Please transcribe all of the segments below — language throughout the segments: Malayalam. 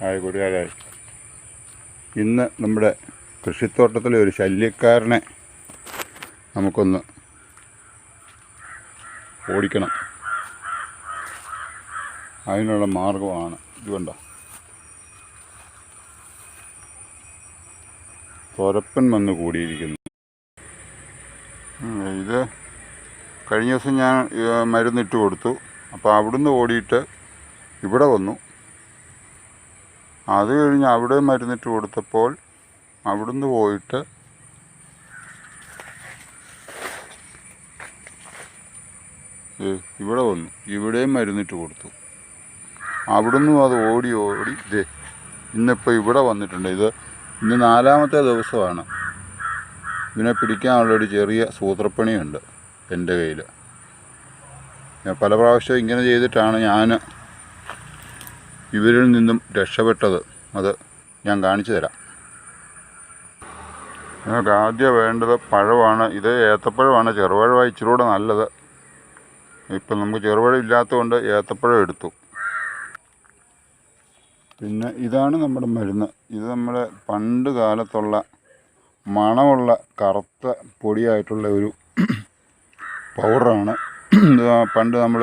ഹായ് കൂട്ടുകാരായി ഇന്ന് നമ്മുടെ കൃഷിത്തോട്ടത്തിലെ ഒരു ശല്യക്കാരനെ നമുക്കൊന്ന് ഓടിക്കണം. അതിനുള്ള മാർഗമാണ് ഇതുകൊണ്ടോ തുരപ്പൻ വന്ന് കൂടിയിരിക്കുന്നു. ഇത് കഴിഞ്ഞ ദിവസം ഞാൻ മരുന്നിട്ട് കൊടുത്തു. അപ്പോൾ അവിടുന്ന് ഓടിയിട്ട് ഇവിടെ വന്നു. അത് കഴിഞ്ഞ് അവിടെ മരുന്നിട്ട് കൊടുത്തപ്പോൾ അവിടുന്ന് പോയിട്ട് ഇവിടെ വന്നു. ഇവിടെയും മരുന്നിട്ട് കൊടുത്തു. അവിടുന്ന് അത് ഓടി ഓടി ഇതേ ഇന്നിപ്പോൾ ഇവിടെ വന്നിട്ടുണ്ട്. ഇത് ഇന്ന് നാലാമത്തെ ദിവസമാണ്. ഇതിനെ പിടിക്കാനുള്ളൊരു ചെറിയ സൂത്രപ്പണിയുണ്ട് എന്റെ കയ്യിൽ പല പ്രാവശ്യം ഇങ്ങനെ ചെയ്തിട്ടാണ് ഞാൻ ഇവരിൽ നിന്നും രക്ഷപ്പെട്ടത് അത് ഞാൻ കാണിച്ചു തരാം. നിങ്ങൾക്ക് ആദ്യം വേണ്ടത് പഴമാണ്. ഇത് ഏത്തപ്പഴമാണ്. ചെറുപഴമാണ് ഇച്ചിരി കൂടെ നല്ലത്. ഇപ്പം നമുക്ക് ചെറുപഴം ഇല്ലാത്തതുകൊണ്ട് ഏത്തപ്പഴം എടുത്തു. പിന്നെ ഇതാണ് നമ്മുടെ മരുന്ന്. ഇത് നമ്മുടെ പണ്ട് കാലത്തുള്ള മണമുള്ള കറുത്ത പൊടിയായിട്ടുള്ള ഒരു പൗഡറാണ്. പണ്ട് നമ്മൾ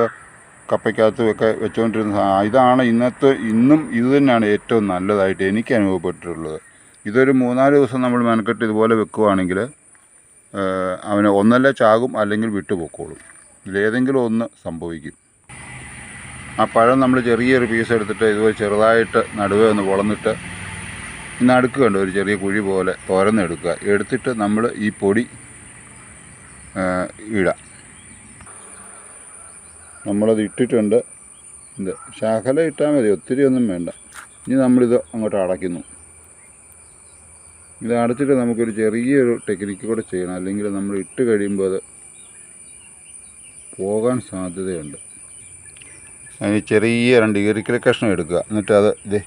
കപ്പയ്ക്കകത്തും ഒക്കെ വെച്ചുകൊണ്ടിരുന്ന ഇതാണ് ഇന്നത്തെ ഇന്നും ഇത് തന്നെയാണ് ഏറ്റവും നല്ലതായിട്ട് എനിക്ക് അനുഭവപ്പെട്ടിട്ടുള്ളത്. ഇതൊരു മൂന്നാൽ ദിവസം നമ്മൾ മെനക്കെട്ട് ഇതുപോലെ വെക്കുവാണെങ്കിൽ അവന് ഒന്നല്ല ചാകും അല്ലെങ്കിൽ വിട്ടുപോക്കോളും. ഇതിലേതെങ്കിലും ഒന്ന് സംഭവിക്കും. ആ പഴം നമ്മൾ ചെറിയൊരു പീസ് എടുത്തിട്ട് ഇതുപോലെ ചെറുതായിട്ട് നടുവേ ഒന്ന് വളർന്നിട്ട് നടുക്ക് കണ്ടോ? ഒരു ചെറിയ കുഴി പോലെ തുരന്നെടുക്കുക എടുത്തിട്ട് നമ്മൾ ഈ പൊടി ഇടാം നമ്മളത് ഇട്ടിട്ടുണ്ട്. ഇത് ശാഖല ഇട്ടാൽ മതി ഒത്തിരി ഒന്നും വേണ്ട. ഇനി നമ്മളിത് അങ്ങോട്ട് അടയ്ക്കുന്നു. ഇത് അടച്ചിട്ട് നമുക്കൊരു ചെറിയൊരു ടെക്നിക്ക് കൂടെ ചെയ്യണം. അല്ലെങ്കിൽ നമ്മൾ ഇട്ട് കഴിയുമ്പോൾ അത് പോകാൻ സാധ്യതയുണ്ട്. അതിന് ചെറിയ രണ്ട് ഈറിക്കൽ കഷ്ണം എടുക്കുക. എന്നിട്ട് അത് ഇതേ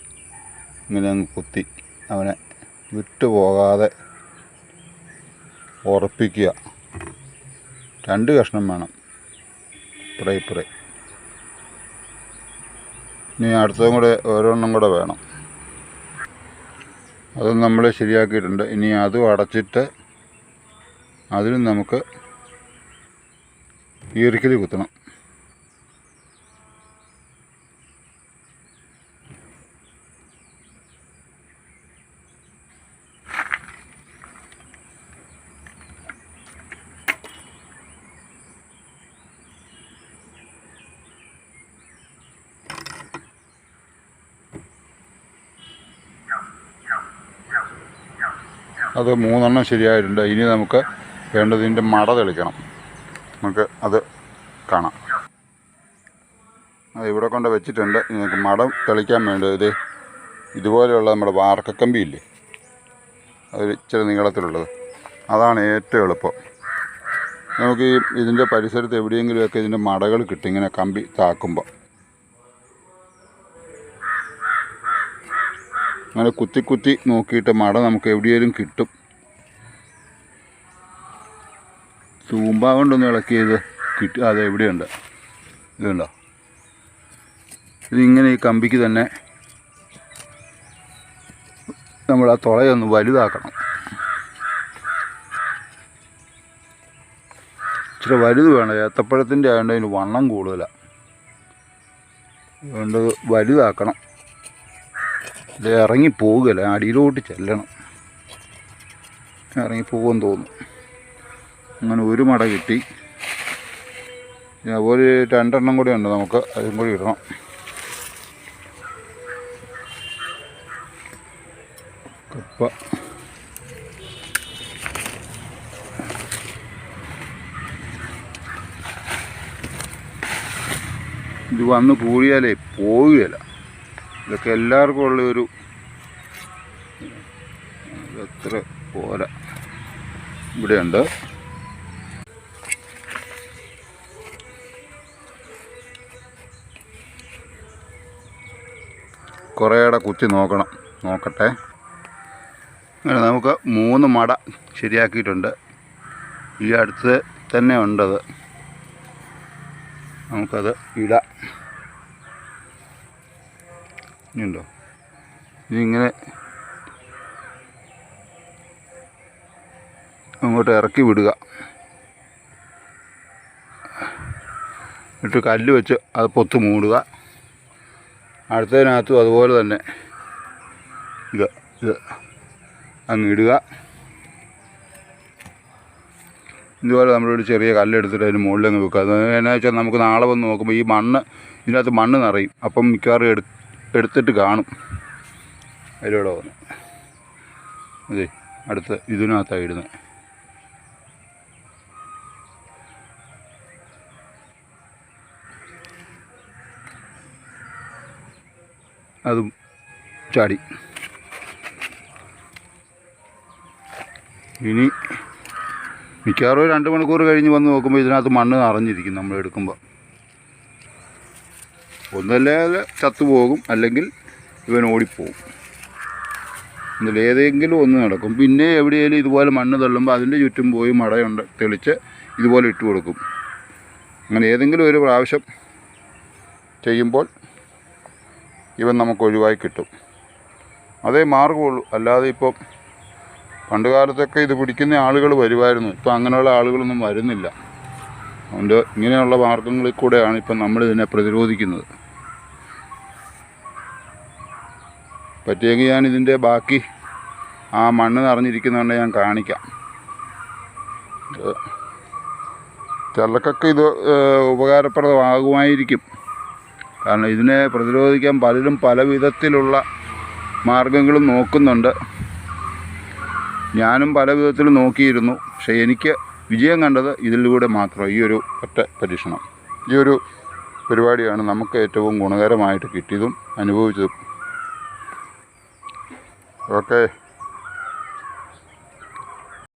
ഇങ്ങനെ അങ്ങ് കുത്തി അവനെ വിട്ടു പോകാതെ ഉറപ്പിക്കുക. രണ്ട് കഷ്ണം വേണം. ഇപ്പറേ ഇപ്പുറേ. ഇനി അടുത്തതും കൂടെ ഓരോന്നും കൂടെ വേണം. അത് നമ്മൾ ശരിയാക്കിയിട്ടുണ്ട്. ഇനി അതും അടച്ചിട്ട് അതിനും നമുക്ക് ഈർക്കിലി കുത്തണം. അത് മൂന്നെണ്ണം ശരിയായിട്ടുണ്ട്. ഇനി നമുക്ക് വേണ്ടതിന്റെ മട തെളിക്കണം. നമുക്ക് അത് കാണാം. അത് ഇവിടെ കൊണ്ട് വെച്ചിട്ടുണ്ട്. നിങ്ങൾക്ക് മടം തെളിക്കാൻ വേണ്ടത് ഇത് ഇതുപോലെയുള്ള നമ്മുടെ വാർക്കക്കമ്പി ഇല്ലേ? അത് ഇച്ചിരി നീളത്തിലുള്ളത്. അതാണ് ഏറ്റവും എളുപ്പം. നമുക്ക് ഈ ഇതിന്റെ പരിസരത്ത് എവിടെയെങ്കിലുമൊക്കെ ഇതിന്റെ മടകൾ കിട്ടും ഇങ്ങനെ കമ്പി താക്കുമ്പോൾ അങ്ങനെ കുത്തി കുത്തി നോക്കിയിട്ട് മട നമുക്ക് എവിടെയെങ്കിലും കിട്ടും. തൂമ്പ കൊണ്ടൊന്ന് ഇളക്കിയത് കിട്ടി അത് എവിടെയുണ്ട് ഇതുണ്ടോ? ഇതിങ്ങനെ ഈ കമ്പിക്ക് തന്നെ നമ്മൾ ആ തുളയൊന്ന് വലുതാക്കണം. ഇച്ചിരി വലുത് വേണം. ഏത്തപ്പഴത്തിന്റെ ആയതുകൊണ്ട് അതിന് വണ്ണം കൂടുതലാണ് അതുകൊണ്ട് വലുതാക്കണം. ഇത് ഇറങ്ങി പോവുകയല്ല? അടിയിലോട്ട് ചെല്ലണം. ഇറങ്ങി പോകുമെന്ന് അങ്ങനെ ഒരു മട കിട്ടി. അതുപോലെ രണ്ടെണ്ണം കൂടി ഉണ്ട് നമുക്ക്. അതും കൂടി ഇടണം. കപ്പ. ഇത് വന്ന് കൂടിയാലേ പോവുകയില്ല. ഇതൊക്കെ എല്ലാവർക്കും ഉള്ളൊരു എത്ര പോരാ. ഇവിടെയുണ്ട്. കുറേയുടെ കുത്തി നോക്കണം. നോക്കട്ടെ. അങ്ങനെ നമുക്ക് മൂന്ന് മട ശരിയാക്കിയിട്ടുണ്ട്. ഈ അടുത്ത് തന്നെ ഉണ്ടത്. നമുക്കത് ഇടാം. ഇനിയുണ്ടോ? ഇതിങ്ങനെ അങ്ങോട്ട് ഇറക്കി വിടുക. എന്നിട്ട് കല്ല് വെച്ച് അത് പൊത്ത് മൂടുക. അടുത്തതിനകത്തും അതുപോലെ തന്നെ ഇത് ഇത് അങ്ങ് ഇടുക. ഇതുപോലെ നമ്മളൊരു ചെറിയ കല്ലെടുത്തിട്ട് അതിന് മുകളിൽ അങ്ങ് വെക്കുക. അത് എന്നാ വെച്ചാൽ നമുക്ക് നാളെ വന്ന് നോക്കുമ്പോൾ ഈ മണ്ണ് ഇതിനകത്ത് മണ്ണ് നിറയും. അപ്പം മിക്കവാറും എടു എടുത്തിട്ട് കാണും. അതിലൂടെ വന്ന്. അതെ അടുത്ത ഇതിനകത്താണ് ഇടുന്നത് അതും ചാടി. ഇനി മിക്കവാറും രണ്ട് മണിക്കൂർ കഴിഞ്ഞ് വന്ന് നോക്കുമ്പോൾ ഇതിനകത്ത് മണ്ണ് നിറഞ്ഞിരിക്കും നമ്മൾ എടുക്കുമ്പോൾ ഒന്നല്ലാതെ ചത്തുപോകും അല്ലെങ്കിൽ ഇവൻ ഓടിപ്പോവും ഏതെങ്കിലും ഒന്ന് നടക്കും. പിന്നെ എവിടെയെങ്കിലും ഇതുപോലെ മണ്ണ് തള്ളുമ്പോൾ അതിന്റെ ചുറ്റും പോയി മടയുണ്ട് തെളിച്ച് ഇതുപോലെ ഇട്ട് കൊടുക്കും. അങ്ങനെ ഏതെങ്കിലും ഒരു പ്രാവശ്യം ചെയ്യുമ്പോൾ ഇവൻ നമുക്ക് ഒഴിവായി കിട്ടും. അതേ മാർഗമുള്ളൂ അല്ലാതെ ഇപ്പം പണ്ട് കാലത്തൊക്കെ ഇത് പിടിക്കുന്ന ആളുകൾ വരുമായിരുന്നു. ഇപ്പം അങ്ങനെയുള്ള ആളുകളൊന്നും വരുന്നില്ല. അതുകൊണ്ട് ഇങ്ങനെയുള്ള മാർഗങ്ങളിൽ കൂടെയാണ് ഇപ്പം നമ്മൾ ഇതിനെ പ്രതിരോധിക്കുന്നത്. പറ്റിയെങ്കിൽ ഞാൻ ഇതിന്റെ ബാക്കി ആ മണ്ണ് നിറഞ്ഞിരിക്കുന്നതുകൊണ്ട് ഞാൻ കാണിക്കാം. ചിലക്കൊക്കെ ഇത് ഉപകാരപ്രദമാകുമായിരിക്കും. കാരണം ഇതിനെ പ്രതിരോധിക്കാൻ പലരും പല വിധത്തിലുള്ള മാർഗങ്ങളും നോക്കുന്നുണ്ട്. ഞാനും പല വിധത്തിലും നോക്കിയിരുന്നു. പക്ഷേ എനിക്ക് വിജയം കണ്ടത് ഇതിലൂടെ മാത്രം ഈ ഒരു ഒറ്റ പരീക്ഷണം. ഈ ഒരു പരിപാടിയാണ് നമുക്ക് ഏറ്റവും ഗുണകരമായിട്ട് കിട്ടിയതും അനുഭവിച്ചതും. ഓക്കെ.